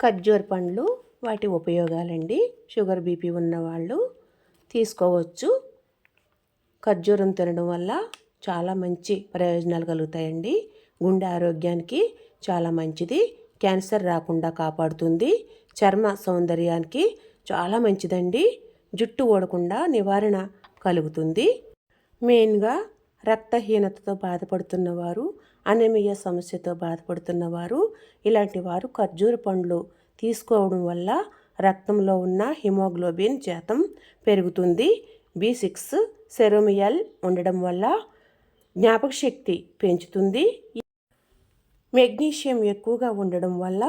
ఖర్జూర పండ్లు వాటి ఉపయోగాలండి. షుగర్ బీపీ ఉన్నవాళ్ళు తీసుకోవచ్చు. ఖర్జూరం తినడం వల్ల చాలా మంచి ప్రయోజనాలు కలుగుతాయండి. గుండె ఆరోగ్యానికి చాలా మంచిది. క్యాన్సర్ రాకుండా కాపాడుతుంది. చర్మ సౌందర్యానికి చాలా మంచిదండి. జుట్టు ఓడకుండా నివారణ కలుగుతుంది. మెయిన్గా రక్తహీనతతో బాధపడుతున్నవారు అనమియా సమస్యతో బాధపడుతున్నవారు ఇలాంటి వారు ఖర్జూర పండ్లు తీసుకోవడం వల్ల రక్తంలో ఉన్న హిమోగ్లోబిన్ శాతం పెరుగుతుంది. బి సిక్స్ సెరోమియల్ ఉండడం వల్ల జ్ఞాపక శక్తి పెంచుతుంది. మెగ్నీషియం ఎక్కువగా ఉండడం వల్ల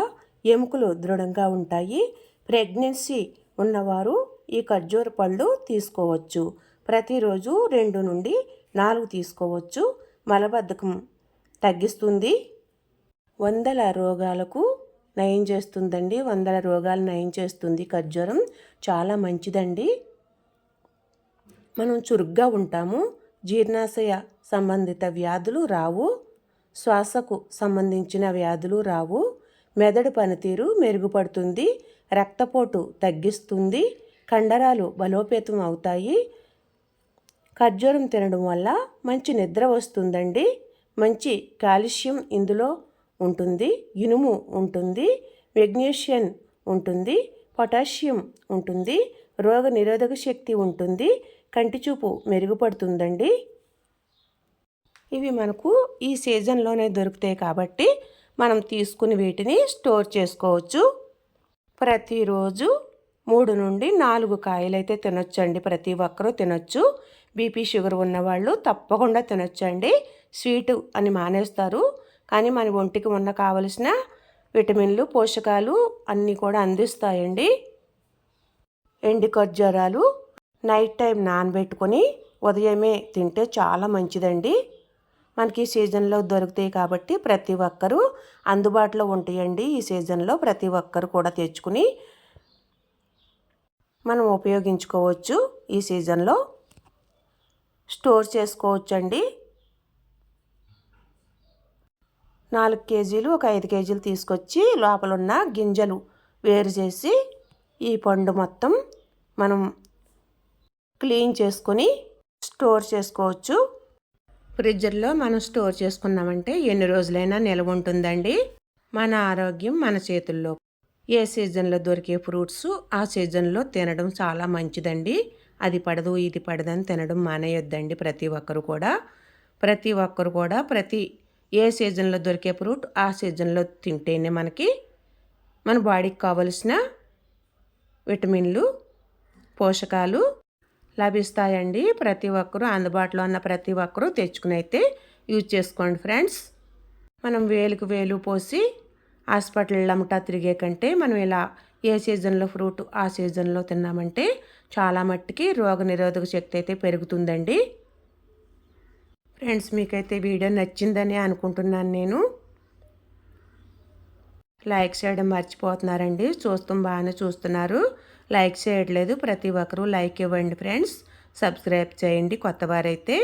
ఎముకలు దృఢంగా ఉంటాయి. ప్రెగ్నెన్సీ ఉన్నవారు ఈ ఖర్జూర పళ్ళు తీసుకోవచ్చు. ప్రతిరోజు రెండు నుండి నాలుగు తీసుకోవచ్చు. మలబద్ధకం తగ్గిస్తుంది. వందల రోగాలకు నయం చేస్తుందండి. వందల రోగాలు నయం చేస్తుంది. ఖర్జూరం చాలా మంచిదండి. మనం చురుగ్గా ఉంటాము. జీర్ణాశయ సంబంధిత వ్యాధులు రావు. శ్వాసకు సంబంధించిన వ్యాధులు రావు. మెదడు పనితీరు మెరుగుపడుతుంది. రక్తపోటు తగ్గిస్తుంది. కండరాలు బలోపేతం అవుతాయి. ఖర్జూరం తినడం వల్ల మంచి నిద్ర వస్తుందండి. మంచి కాల్షియం ఇందులో ఉంటుంది. ఇనుము ఉంటుంది. మెగ్నీషియం ఉంటుంది. పొటాషియం ఉంటుంది. రోగ నిరోధక శక్తి ఉంటుంది. కంటి చూపు మెరుగుపడుతుందండి. ఇవి మనకు ఈ సీజన్లోనే దొరుకుతాయి కాబట్టి మనం తీసుకుని వీటిని స్టోర్ చేసుకోవచ్చు. ప్రతిరోజు మూడు నుండి నాలుగు కాయలైతే తినొచ్చండి. ప్రతి ఒక్కరూ తినొచ్చు. బీపీ షుగర్ ఉన్నవాళ్ళు తప్పకుండా తినొచ్చండి. స్వీటు అని మానేస్తారు. కానీ మన ఒంటికి ఉన్న కావలసిన విటమిన్లు పోషకాలు అన్నీ కూడా అందిస్తాయండి. ఎండి ఖర్జూరాలు నైట్ టైం నానబెట్టుకొని ఉదయమే తింటే చాలా మంచిదండి. మనకి సీజన్లో దొరుకుతాయి కాబట్టి ప్రతి ఒక్కరూ అందుబాటులో ఉంటాయండి. ఈ సీజన్లో ప్రతి ఒక్కరు కూడా తెచ్చుకుని మనం ఉపయోగించుకోవచ్చు ఈ సీజన్లో. స్టోర్ చేసుకోవచ్చండి. నాలుగు కేజీలు ఒక ఐదు కేజీలు తీసుకొచ్చి లోపల ఉన్న గింజలు వేరు చేసి ఈ పండు మొత్తం మనం క్లీన్ చేసుకొని స్టోర్ చేసుకోవచ్చు. ఫ్రిడ్జర్లో మనం స్టోర్ చేసుకున్నామంటే ఎన్ని రోజులైనా నిల్వ ఉంటుందండి. మన ఆరోగ్యం మన చేతుల్లో ఏ సీజన్లో దొరికే ఫ్రూట్స్ ఆ సీజన్లో తినడం చాలా మంచిదండి. అది పడదు ఇది పడదని తినడం మానేయొద్దండి ప్రతి ఒక్కరు కూడా. ప్రతి ఒక్కరు కూడా ప్రతి ఏ సీజన్లో దొరికే ఫ్రూట్ ఆ సీజన్లో తింటేనే మనకి మన బాడీకి కావలసిన విటమిన్లు పోషకాలు లభిస్తాయండి. ప్రతి ఒక్కరూ అందుబాటులో ఉన్న ప్రతి ఒక్కరూ తెచ్చుకుని అయితే యూజ్ చేసుకోండి ఫ్రెండ్స్. మనం వేలుకు వేలు పోసి హాస్పిటల్ అమ్మటా తిరిగే కంటే మనం ఇలా ఏ సీజన్లో ఫ్రూట్ ఆ సీజన్లో తిన్నామంటే చాలా మట్టికి రోగ నిరోధక శక్తి అయితే పెరుగుతుందండి. ఫ్రెండ్స్ మీకైతే వీడియో నచ్చిందని అనుకుంటున్నాను నేను. లైక్ చేయడం మర్చిపోతున్నారండి. చూస్తూ బాగానే చూస్తున్నారు. లైక్ చేయట్లేదు. ప్రతి ఒక్కరూ లైక్ ఇవ్వండి ఫ్రెండ్స్. సబ్స్క్రైబ్ చేయండి కొత్త వారైతే.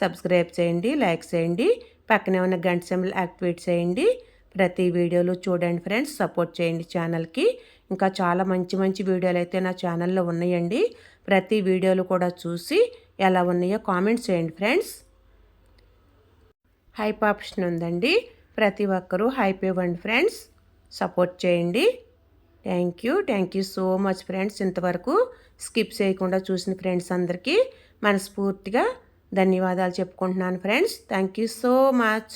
సబ్స్క్రైబ్ చేయండి లైక్ చేయండి. పక్కనే ఉన్న గంట సెంబల్ యాక్టివేట్ చేయండి. ప్రతి వీడియోలు చూడండి ఫ్రెండ్స్ సపోర్ట్ చేయండి ఛానల్కి. ఇంకా చాలా మంచి మంచి వీడియోలు అయితే నా ఛానల్లో ఉన్నాయండి. ప్రతి వీడియోలు కూడా చూసి ఎలా ఉన్నాయో కామెంట్స్ చేయండి ఫ్రెండ్స్. హైప్ ఆప్షన్ ఉందండి. ప్రతి ఒక్కరూ హైప్ ఇవ్వండి ఫ్రెండ్స్. సపోర్ట్ చేయండి. Thank you. Thank you so much friends. ఇంతవరకు స్కిప్ చేయకుండా చూసిన ఫ్రెండ్స్ అందరికీ మనస్ఫూర్తిగా ధన్యవాదాలు చెప్పుకుంటున్నాను friends. Thank you so much.